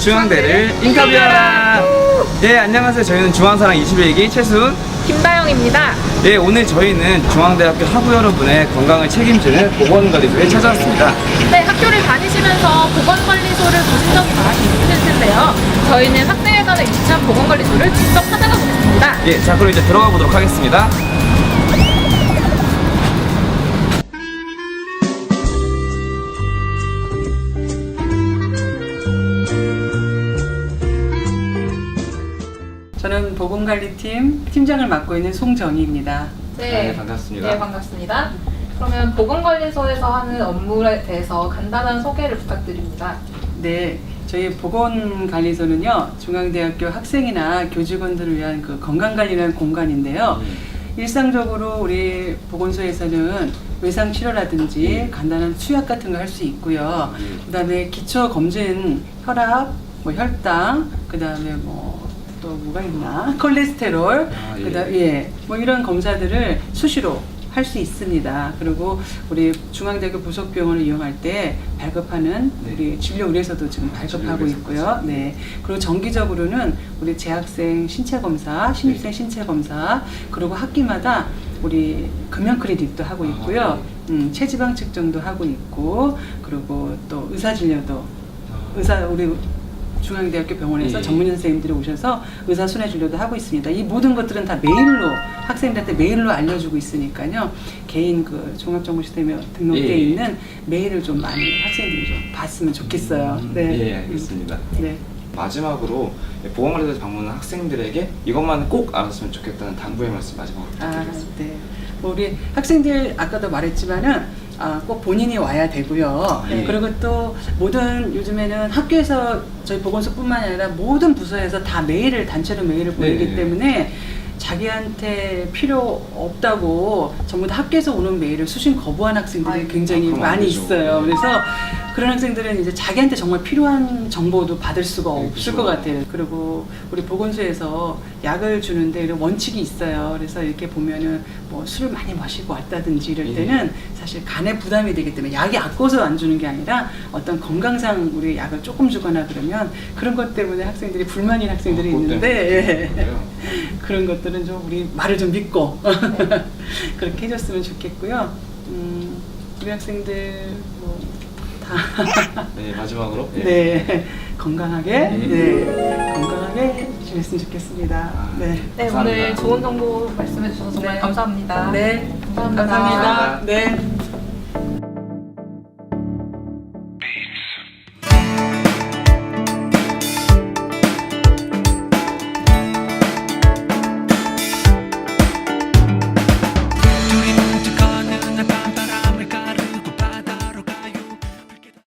중앙대를 인터뷰하라. 예, 안녕하세요. 저희는 중앙사랑 21기 최순. 김다영입니다. 예, 오늘 저희는 중앙대학교 학우 여러분의 건강을 책임지는 보건관리소에 찾아왔습니다. 네, 학교를 다니시면서 보건관리소를 보신 적이 많이 있으실 텐데요. 저희는 학생회관에 위치한 보건관리소를 직접 찾아가 보겠습니다. 예, 자, 그럼 이제 들어가 보도록 하겠습니다. 저는 보건관리팀 팀장을 맡고 있는 송정희입니다. 네, 반갑습니다. 네, 반갑습니다. 그러면 보건관리소에서 하는 업무에 대해서 간단한 소개를 부탁드립니다. 네, 저희 보건관리소는요 중앙대학교 학생이나 교직원들을 위한 그 건강관리라는 공간인데요. 일상적으로 우리 보건소에서는 외상 치료라든지 간단한 투약 같은 거 할 수 있고요. 음. 그다음에 기초 검진, 혈압, 뭐 혈당, 그다음에 뭐 또 뭐가 있나 콜레스테롤, 아, 예. 그다음 예, 뭐 이런 검사들을 수시로 할 수 있습니다. 그리고 우리 중앙대학교 부속병원을 이용할 때 발급하는 네. 우리 진료 의뢰서도 지금 발급하고 진료 의뢰서 있고요. 네. 그리고 정기적으로는 우리 재학생 신체 검사, 신입생 네. 신체 검사, 그리고 학기마다 우리 금연 클리닉도 하고 아, 있고요. 음, 체지방 측정도 하고 있고, 그리고 또 의사 진료도 의사 우리 중앙대학교 병원에서 예. 전문 선생님들이 오셔서 의사 순회 진료도 하고 있습니다. 이 모든 것들은 다 메일로 학생들한테 메일로 알려주고 있으니까요. 개인 그 종합정보 시스템에 등록되어 예. 있는 메일을 좀 많이 학생들이 좀 봤으면 좋겠어요. 음, 네. 예, 알겠습니다. 네. 마지막으로 보건관리소 방문한 학생들에게 이것만 꼭 알았으면 좋겠다는 당부의 말씀 마지막으로 아, 부탁드리겠습니다. 네. 뭐 우리 학생들 아까도 말했지만은 아, 꼭 본인이 와야 되고요. 네. 그리고 또 모든 요즘에는 학교에서 저희 보건소뿐만 아니라 모든 부서에서 다 메일을 단체로 메일을 보내기 네. 때문에 자기한테 필요 없다고 전부 다 학교에서 오는 메일을 수신 거부한 학생들이. 굉장히 아, 많이 되죠. 있어요. 네. 그래서 그런 학생들은 이제 자기한테 정말 필요한 정보도 받을 수가 네, 없을 그죠. 것 같아요. 그리고 우리 보건소에서 약을 주는데 이런 원칙이 있어요. 그래서 이렇게 보면은 뭐 술을 많이 마시고 왔다든지 이럴 예. 때는 사실 간에 부담이 되기 때문에 약이 아까워서 안 주는 게 아니라 어떤 건강상 우리 약을 조금 주거나 그러면 그런 것 때문에 학생들이 불만인 학생들이 아, 그것 있는데. 예. 그런 것들은 좀 우리 말을 좀 믿고 그렇게 해줬으면 좋겠고요. 음, 우리 학생들 뭐 다 네, 마지막으로. 예. 네, 건강하게, 네. 네, 건강하게 지냈으면 좋겠습니다. 아, 네. 네, 감사합니다. 오늘 좋은 정보 말씀해 주셔서 정말 네. 감사합니다. 네, 감사합니다. 감사합니다. 네.